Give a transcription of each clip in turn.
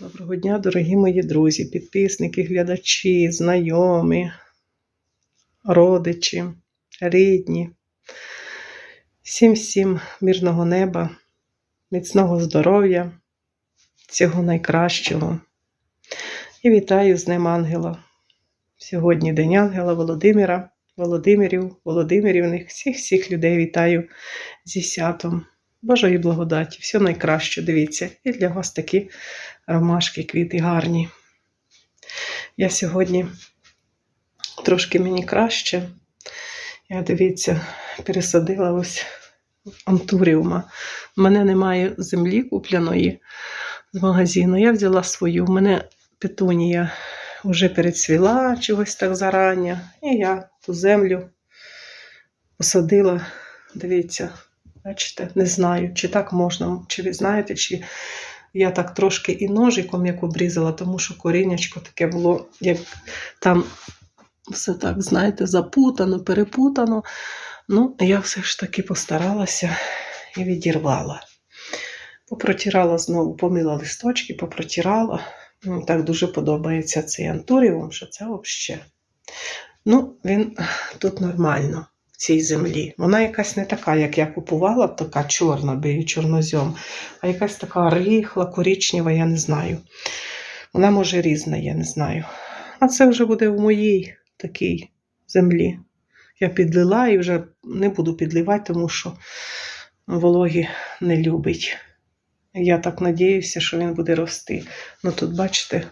Доброго дня, дорогі мої друзі, підписники, глядачі, знайомі, родичі, рідні. Всім всім мирного неба, міцного здоров'я, всього найкращого. І вітаю з Днем Ангела. Сьогодні День Ангела Володимира, Володимирів, Володимирівних, всіх всіх людей вітаю зі святом. Божої благодаті, все найкраще, дивіться. І для вас такі ромашки, квіти гарні. Я сьогодні трошки мені краще. Я дивіться, пересадила ось антуріума. У мене немає землі купляної з магазину. Я взяла свою. У мене петунія вже перецвіла чогось так зарання. І я ту землю посадила. Дивіться, бачите, не знаю, чи так можна, чи ви знаєте, чи я так трошки і ножиком як обрізала, тому що коріннячко таке було, як там все так, знаєте, запутано, перепутано. Ну, я все ж таки постаралася і відірвала. Попротирала знову, помила листочки, попротирала. Мені так дуже подобається цей антуріум, що це взагалі. Ну, він тут нормально цій землі. Вона якась не така, як я купувала, така чорна, бий чорнозьом, а якась така рихла, коричнева, я не знаю. Вона може різна, я не знаю. А це вже буде в моїй такій землі. Я підлила і вже не буду підливати, тому що вологі не любить. Я так надіюся, що він буде рости. Ну тут, бачите,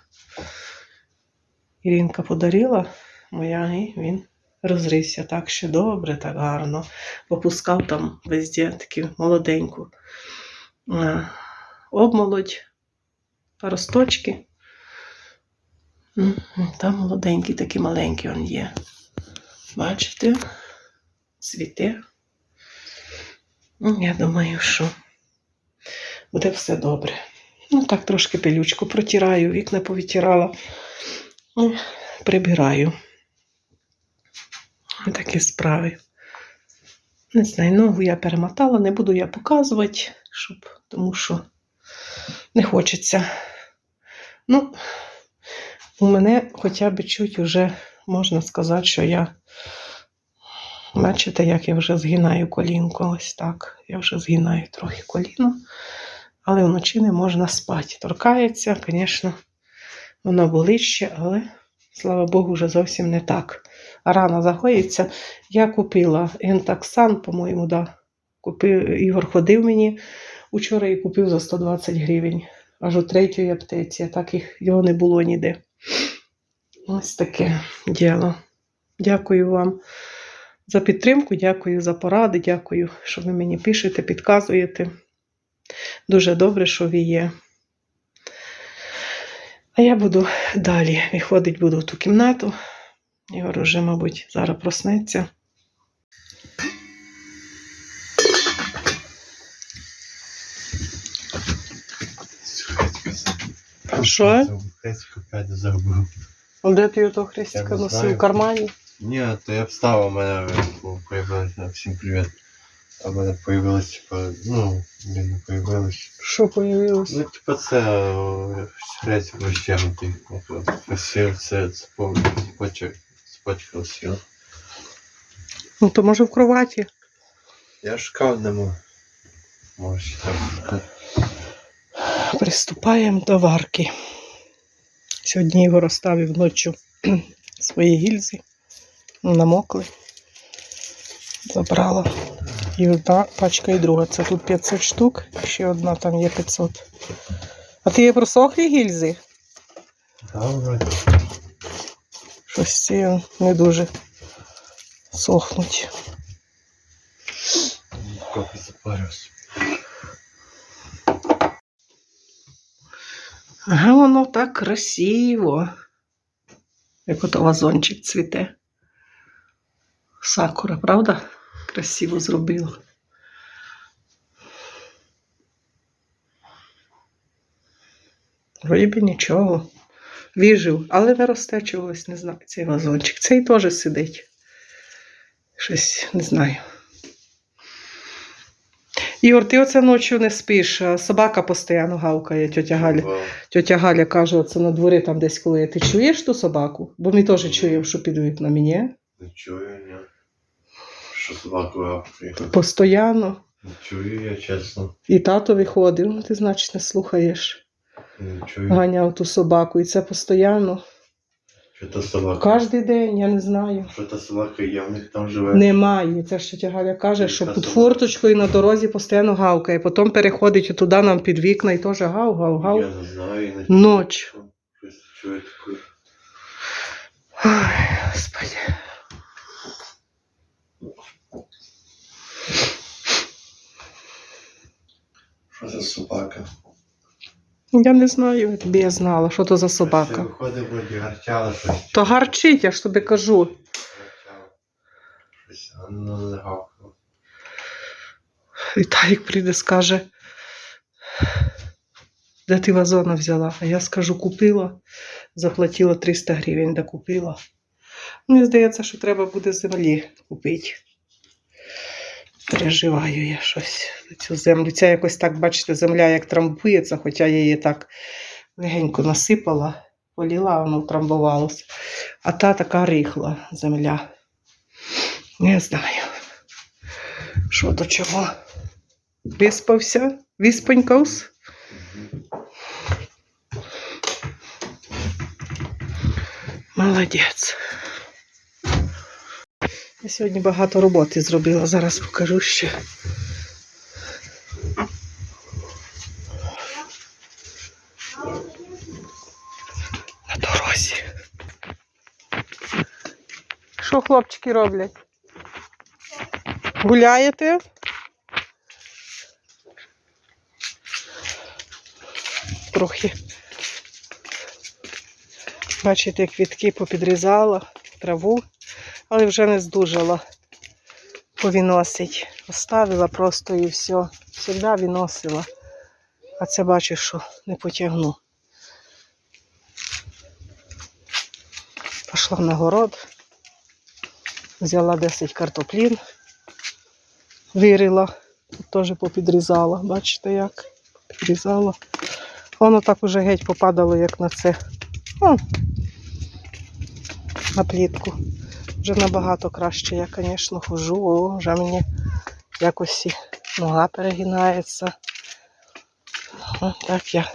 Іринка подарила моя, і він розрився так ще добре, так гарно. Попускав там везде таку молоденьку е, обмолодь, росточки. Там молоденький, такий маленький він є. Бачите? Цвіте. Я думаю, що буде все добре. Ну, так трошки пилючку протираю, вікна повитирала. Ну, прибираю. Такі справи. Не знаю, ногу я перемотала, не буду я показувати, щоб, тому що не хочеться. Ну, у мене хоча б чуть уже можна сказати, що я, бачите, як я вже згинаю колінко, ось так. Я вже згинаю трохи коліно, але вночі не можна спати. Торкається, звісно, воно болить але слава Богу, вже зовсім не так. Рана загоїться. Я купила Ентаксан, по-моєму, да. Купив, Ігор ходив мені учора і купив за 120 гривень. Аж у третій аптеці, а так їх, його не було ніде. Ось таке діло. Дякую вам за підтримку, дякую за поради, дякую, що ви мені пишете, підказуєте. Дуже добре, що ви є. А я буду далі виходить, буду в ту кімнату. Ігор вже, мабуть, зараз проснеться. Що? Хрестик опять забув. Де ти того хрестика носив в кармані? Ні, то я встав, у мене ну, появилось, всім привіт. А в мене появилось, типа, ну, не появилось. Що появилось? Ну, типа, це хрестик розтягнутий. Красив, це цепочок, цепочка сіла. Ну, то може в кроваті. Я шукав нему. Може, ще так. Приступаємо до варки. Сьогодні Ігор розставив ночі свої гільзи. Намокли. Забрала. І одна пачка, і друга. Це тут 500 штук, ще одна там є 500. А ти є просохлі гільзи? Да, вроді. Щось ці не дуже сохнуть. Трохи запарився. Ага, воно так красиво. Як ото вазончик цвіте. Сакура, правда? Красиво зробила. Вроді нічого. Віжив, але не росте чогось, не знаю, цей вазончик. Цей теж сидить. Щось не знаю. Ігор, ти оце ночі не спиш, а собака постійно гавкає, тьотя Галя. Тьотя Галя каже, оце на дворі там десь коли. Ти чуєш ту собаку? Бо ми теж чуємо, що підуть на мені. Не чую, ні. Що собаку гавкає. Постоянно. Не чую я, чесно. І тато виходив, ну ти, значить, не слухаєш. Чую. Ганяв ту собаку, і це постійно. Що та собака? Кожний день, я не знаю. Що та собака є, в них там живе. Немає. Це ж тетя каже, що під форточкою на дорозі постійно гавкає, потім переходить туди нам під вікна і теж гав, гав, гав. Я не знаю. Не Ноч. Чую. Ой, господи. Що за собака? Я не знаю, якби я знала, що то за собака. виходить, вроді гарчала щось. То гарчить, я ж тобі кажу. Ну. І та як прийде, скаже, де ти вазона взяла? А я скажу, купила, заплатила 300 гривень, де купила. Мені здається, що треба буде землі купити. Переживаю я щось за цю землю. Ця якось так, бачите, земля як трамбується, хоча я її так легенько насипала, поліла, воно трамбувалося. А та така рихла земля. Не знаю, що до чого. Виспався? Виспанькався? Молодець. Я сьогодні багато роботи зробила, зараз покажу ще. На дорозі. Що хлопчики роблять? Гуляєте? Трохи. Бачите, квітки попідрізала, траву, але вже не здужала. Повіносить. Оставила просто і все. Завжди виносила. А це бачу, що не потягну. Пішла на город. Взяла 10 картоплін. Вирила. Тут теж попідрізала. Бачите як? Підрізала. Воно так уже геть попадало, як на це. О, на плітку. Вже набагато краще я, звісно, хожу. Вже мені якось нога перегинається. О, так я.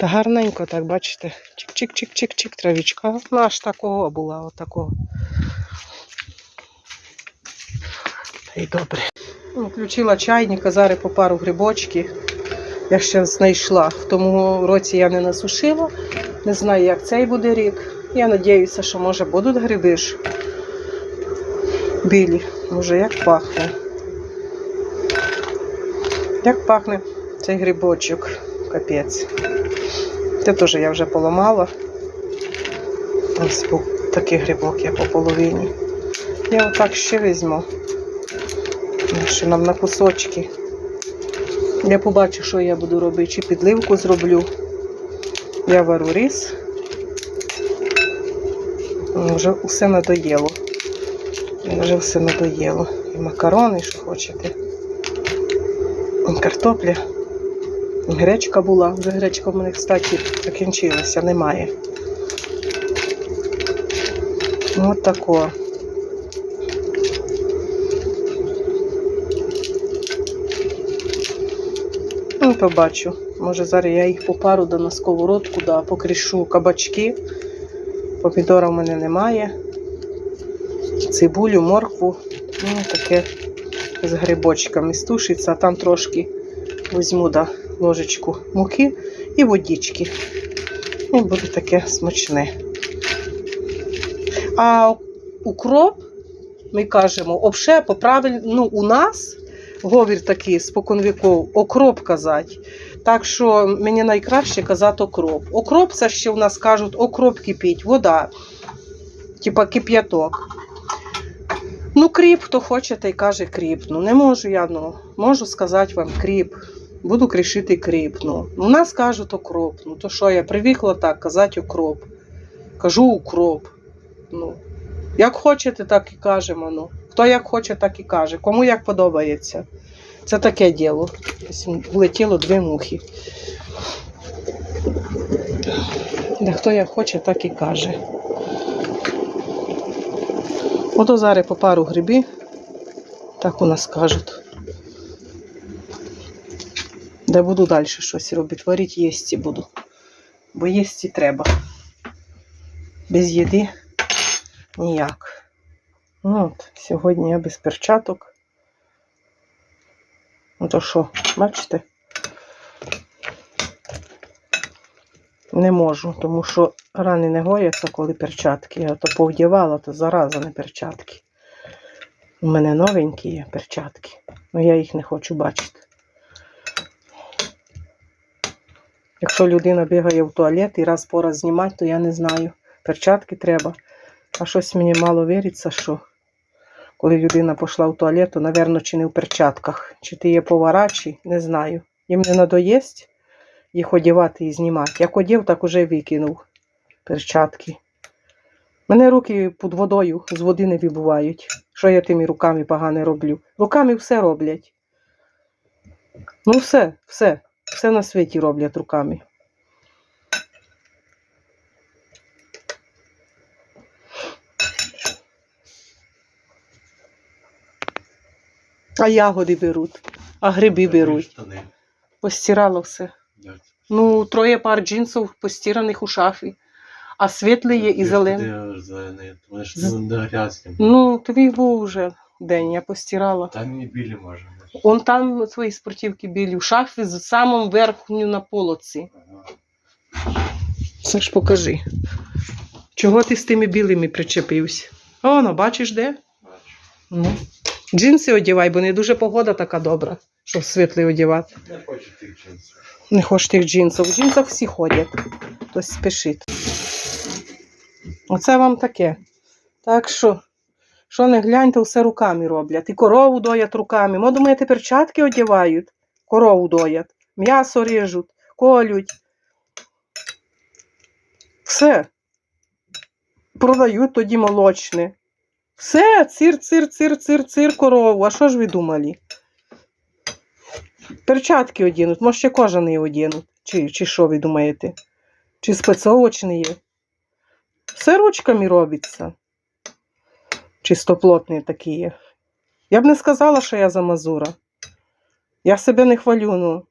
Та гарненько, так, бачите. Чик-чик-чик-чик-чик, травічка. Ну, аж такого була, отакого. Та й добре. Ну, Включила чайник, а зараз по пару грибочки. Я ще знайшла. В тому році я не насушила. Не знаю, як цей буде рік. Я надіюся, що може будуть гриби ж. Білі. Може, як пахне. Як пахне цей грибочок. Капець. Це теж я вже поламала. Ось був такий грибок я по половині. Я отак ще візьму. Що нам на кусочки. Я побачу, що я буду робити. Чи підливку зроблю. Я вару рис. Вже все надоїло. Вже все надоїло. І макарони, що хочете. І картопля. І Гречка була. Вже гречка в мене, кстати, закінчилася, немає. Ну, От тако. Ну, побачу. Може, зараз я їх попару да на сковородку, да, покрішу кабачки. Помідора в мене немає. Цибулю, моркву. Ну, таке з грибочками стушиться, а там трошки візьму да, ложечку муки і водички. І буде таке смачне. А укроп, ми кажемо, обше по правиль... ну, у нас говір такий споконвіков, окроп казати. Так що мені найкраще казати окроп. Окроп це ще у нас кажуть, окроп кипіть, вода, типа кип'яток. Ну, кріп, хто хоче, той каже кріп. Ну, не можу я, ну, можу сказати вам кріп. Буду кришити кріп. Ну, у нас кажуть окроп. Ну, то що я привикла так казати окроп. Кажу укроп. Ну, як хочете, так і кажемо. Ну. Хто як хоче, так і каже. Кому як подобається. Це таке діло. Влетіло дві мухи. Де хто як хоче, так і каже. Ото зараз по пару грибів, так у нас кажуть. Де буду далі щось робити. Варити їсти буду. Бо їсти треба. Без їди ніяк. Ну от, сьогодні я без перчаток. Ну то що, бачите? Не можу, тому що рани не гояться, коли перчатки. Я то повдівала, то зараза не перчатки. У мене новенькі є перчатки, але я їх не хочу бачити. Якщо людина бігає в туалет і раз по раз знімати, то я не знаю. Перчатки треба. А щось мені мало віриться, що коли людина пішла в туалет, то, напевно, чи не в перчатках, чи ти є повара, чи не знаю. Їм не надоєсть їх одягати і знімати. Як одів, так уже викинув перчатки. Мене руки під водою з води не вибувають. Що я тими руками погане роблю? Руками все роблять. Ну, все, все, все на світі роблять руками. А ягоди беруть, а гриби беруть. Постирало все. Ну, троє пар джинсів постираних у шафі, а світлі є і зелені. ну, тобі був вже день, я постирала. Там не білі може. Он там свої спортивки білі в шафі з самим верхню на полоці. Ж покажи. Чого ти з тими білими причепився? О, ну бачиш де? Бачу. Ну. Джинси одягай, бо не дуже погода така добра, щоб світлі одягати. Не хочу тих джинсів. Не хочеш тих джинсів. В джинсах всі ходять. Хтось спішить. Оце вам таке. Так що, що не гляньте, все руками роблять. І корову доять руками. Мо думаєте, перчатки одягають, корову доять, м'ясо ріжуть, колють. Все. Продають тоді молочне. Все, цир, цир, цир, цир, цир, корову. А що ж ви думали? Перчатки одінуть, може ще кожаний одінуть. Чи, чи що ви думаєте? Чи спецовочний є? Все ручками робиться. Чистоплотні такі є. Я б не сказала, що я за мазура. Я себе не хвалю, ну.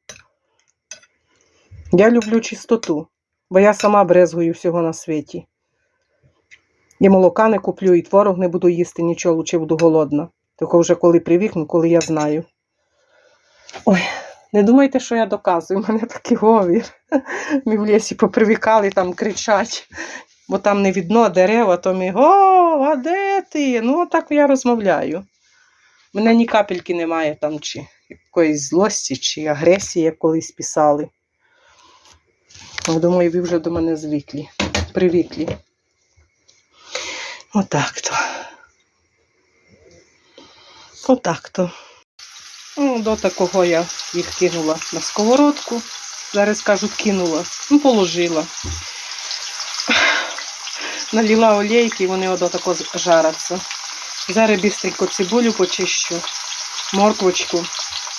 Я люблю чистоту, бо я сама брезгую всього на світі. І молока не куплю, і творог не буду їсти, нічого, лучше буду голодна. Тільки вже коли привикну, коли я знаю. Ой, не думайте, що я доказую, у мене такий говір. Ми в лісі попривікали там кричать, бо там не видно дерева, то ми о, а де ти? Ну, так я розмовляю. У мене ні капельки немає там чи якоїсь злості, чи агресії, як колись писали. Думаю, ви вже до мене звиклі, привиклі. Отак то. Отак то. Ну, до такого я їх кинула на сковородку. Зараз кажуть, кинула. Ну, положила. Наліла олійки, вони одо тако жаряться. Зараз бістренько цибулю почищу, морквочку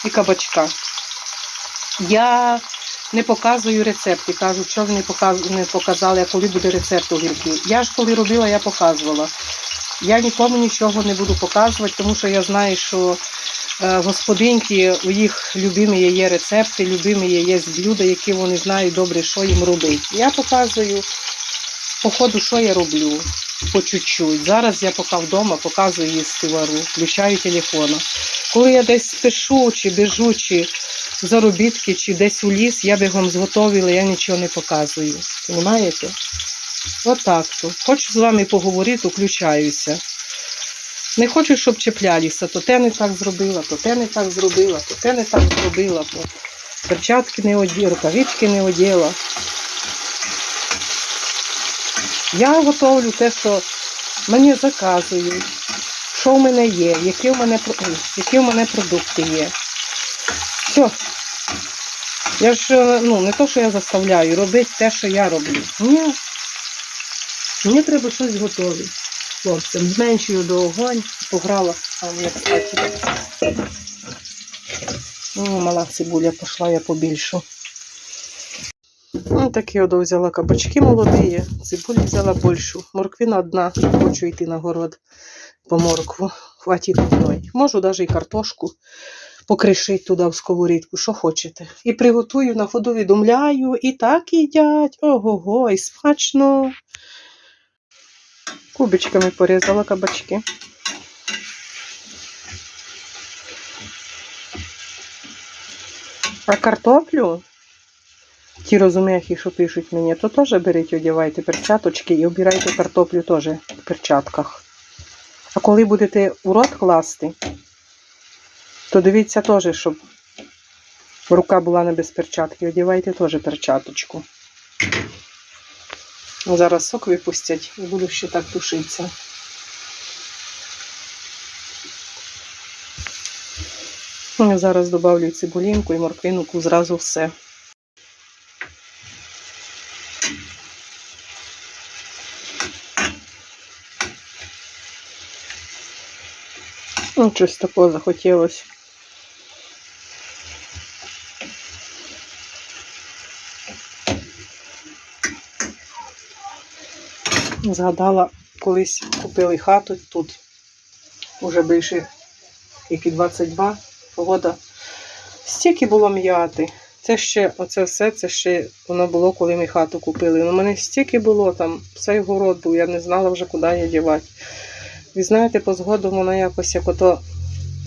і кабачка. Я не показую рецепти. Кажуть, що ви не, показали, коли буде рецепт огірків. Я ж коли робила, я показувала. Я нікому нічого не буду показувати, тому що я знаю, що е, господинки, у їх любимі є рецепти, любимі є блюда, які вони знають добре, що їм робити. Я показую по ходу, що я роблю по чуть-чуть. Зараз я поки вдома показую їсти вару, включаю телефона. Коли я десь спішу, чи біжу, чи заробітки, чи десь у ліс, я бігом зготовила, я нічого не показую. Понимаєте? Отак то. Хочу з вами поговорити, включаюся. Не хочу, щоб чіплялися, то те не так зробила, то те не так зробила, то те не так зробила. То перчатки не оділа, рукавички не оділа. Я готовлю те, що мені заказують, що в мене є, які в мене, які в мене продукти є. Все. Я ж е, ну, не то, що я заставляю, робити те, що я роблю. Ні. Мені треба щось готове. Хлопцям. Зменшую до огонь, пограла там, як бачите. Ну, мала цибуля пішла, я побільшу. Ну, такі от взяла кабачки молоді, цибулі взяла більшу. Морквина одна, хочу йти на город по моркву. Хватить одної. Можу навіть і картошку покришити туди в сковорідку, що хочете. І приготую на ходу, відумляю, і так їдять. Ого-го, і смачно. Кубичками порізала кабачки. А картоплю, ті розуміхи, що пишуть мені, то теж беріть, одягайте перчаточки і обирайте картоплю теж в перчатках. А коли будете у рот класти, то дивіться теж, щоб рука була не без перчатки. Одягайте теж перчаточку. Зараз сок випустять і буду ще так тушитися. Ну, Я зараз додавлю цибулінку і морквинку зразу все. Ну, щось такого захотілося. Згадала, колись купили хату тут. Уже більше як і 22 погода. Стільки було м'яти. Це ще, оце все, це ще воно було, коли ми хату купили. Ну, мене стільки було там, цей город був, я не знала вже, куди я дівати. Ви знаєте, по згоду воно якось як ото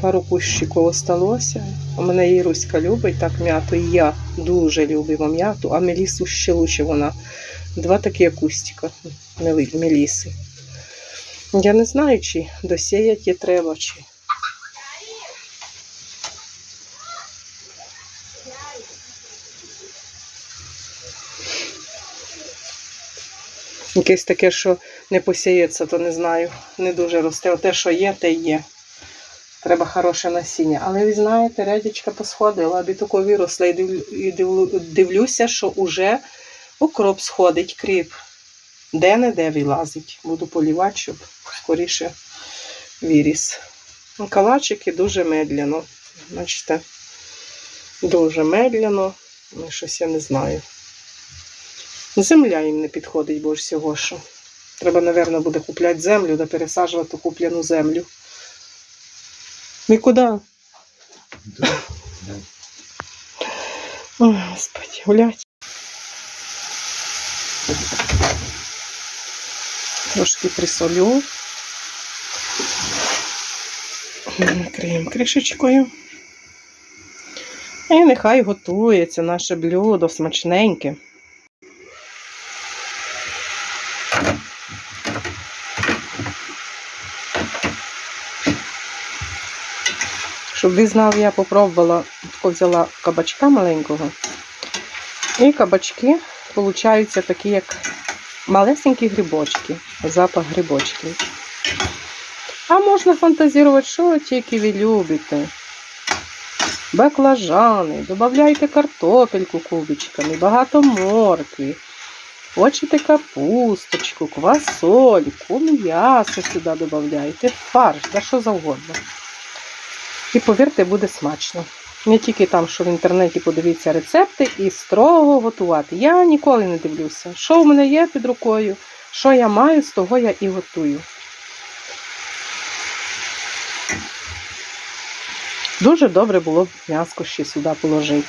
пару кущиків осталося. У мене Іруська любить так м'яту, і я дуже любимо м'яту, а мелісу ще лучше вона. Два такі кустика мели- меліси. Я не знаю, чи досіяти треба, чи. Якесь таке, що не посіється, то не знаю. Не дуже росте. Те, що є, те є. Треба хороше насіння. Але ви знаєте, рядічка посходила, аби тако виросла і дивлю- і дивлю- дивлюся, що уже укроп сходить, кріп. Де-не-де вилазить. Буду полівати, щоб скоріше виріс. Ну, Калачики дуже медляно. Бачите, дуже медляно. Ну, щось я не знаю. Земля їм не підходить, бо ж всього що. Треба, напевно, буде купляти землю, да пересаджувати куплену землю. Ми куди? Господи, гулять. Трошки присолю. Накриємо кришечкою. І нехай готується наше блюдо смачненьке. Щоб ви знали, я попробувала, взяла кабачка маленького. І кабачки получаються такі, як малесенькі грибочки, запах грибочків. А можна фантазувати, що тільки ви любите. Баклажани, додавайте картопельку кубичками, багато моркві. Хочете капусточку, квасольку, м'ясо сюди додавайте, фарш, да що завгодно. І повірте, буде смачно. Не тільки там, що в інтернеті подивіться рецепти і строго готувати. Я ніколи не дивлюся, що в мене є під рукою, що я маю, з того я і готую. Дуже добре було б м'яско ще сюди положити.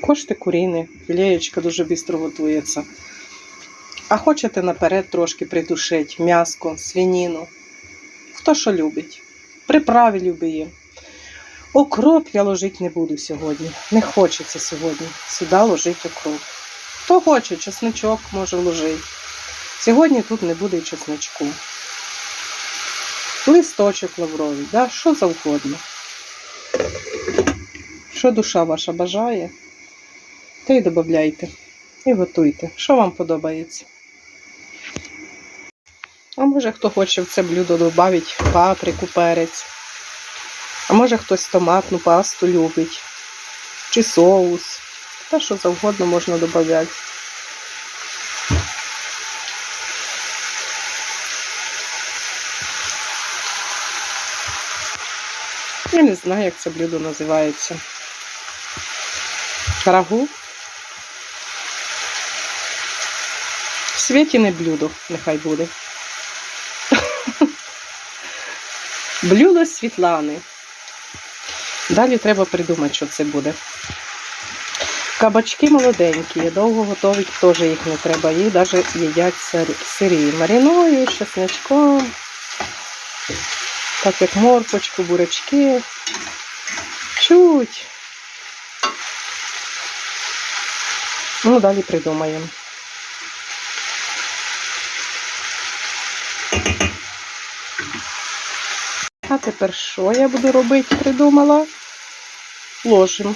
Кошти куріни, філеєчка дуже швидко готується. А хочете наперед трошки придушити м'яско, свініну. Хто що любить. Приправи любиє. Окроп я ложити не буду сьогодні. Не хочеться сьогодні сюди ложити окроп. Хто хоче, чесничок може ложити. Сьогодні тут не буде чесничку. Листочок лавровий, да? що завгодно. Що душа ваша бажає, то й додавайте. І готуйте. Що вам подобається. А може хто хоче в це блюдо додати паприку, перець. А може хтось томатну пасту любить. Чи соус. Та що завгодно можна додати. Я не знаю, як це блюдо називається. Рагу. Світіне блюдо, нехай буде. Блюдо Світлани. Далі треба придумати, що це буде. Кабачки молоденькі, довго готовить теж їх не треба. Їх навіть їдять сир- сирі. Маринують з чесничком, так як морпочку, бурячки. Чуть. Ну, далі придумаємо. А тепер що я буду робити, придумала? Ложимо.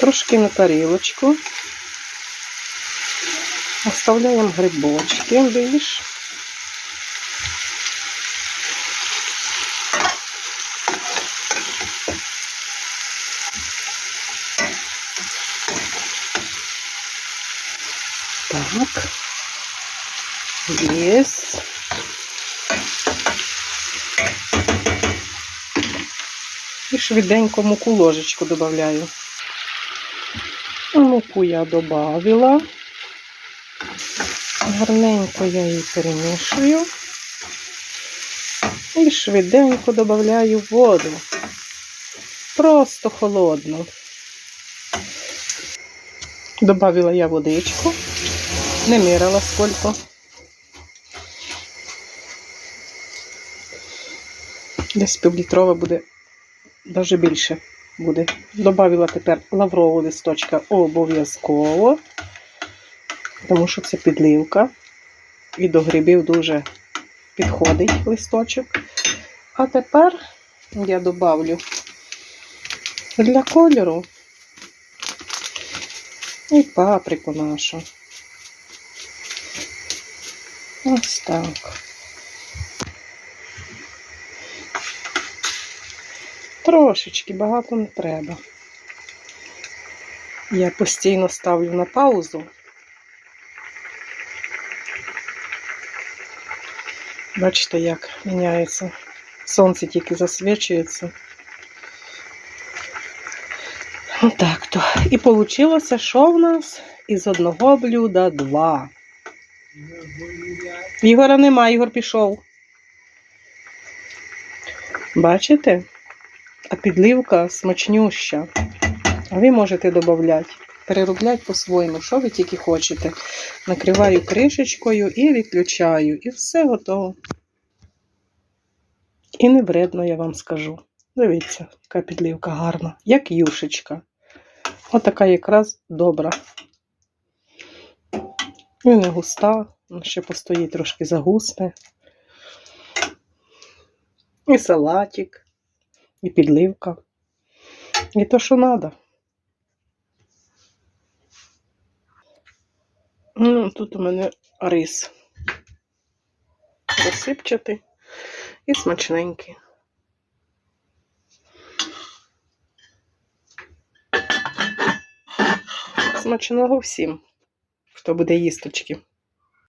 Трошки на тарілочку. Оставляємо грибочки, видиш? Так. Есть. І швиденько муку ложечку додаю. Муку я додавила. Гарненько я її перемішую. І швиденько додаю воду. Просто холодну. Добавила я водичку. Не мірила скільки. Десь півлітрова буде, навіть більше буде. Добавила тепер лаврового листочка обов'язково, тому що це підливка. І до грибів дуже підходить листочок. А тепер я добавлю для кольору і паприку нашу. Ось так. Трошечки багато не треба. Я постійно ставлю на паузу. Бачите, як міняється. Сонце тільки засвічується. Отак то. І вийшло, що в нас із одного блюда два. Ігора нема, Ігор пішов. Бачите? А підливка смачнюща. А ви можете додати, переробляти по-своєму, що ви тільки хочете. Накриваю кришечкою і відключаю. І все готово. І не вредно, я вам скажу. Дивіться, яка підливка гарна, як юшечка. Отака якраз добра. І не густа, ще постоїть трошки загусне. І салатик, і підливка. І то, що треба. Ну, тут у мене рис. Розсипчатий і смачненький. Смачного всім, хто буде їсточки.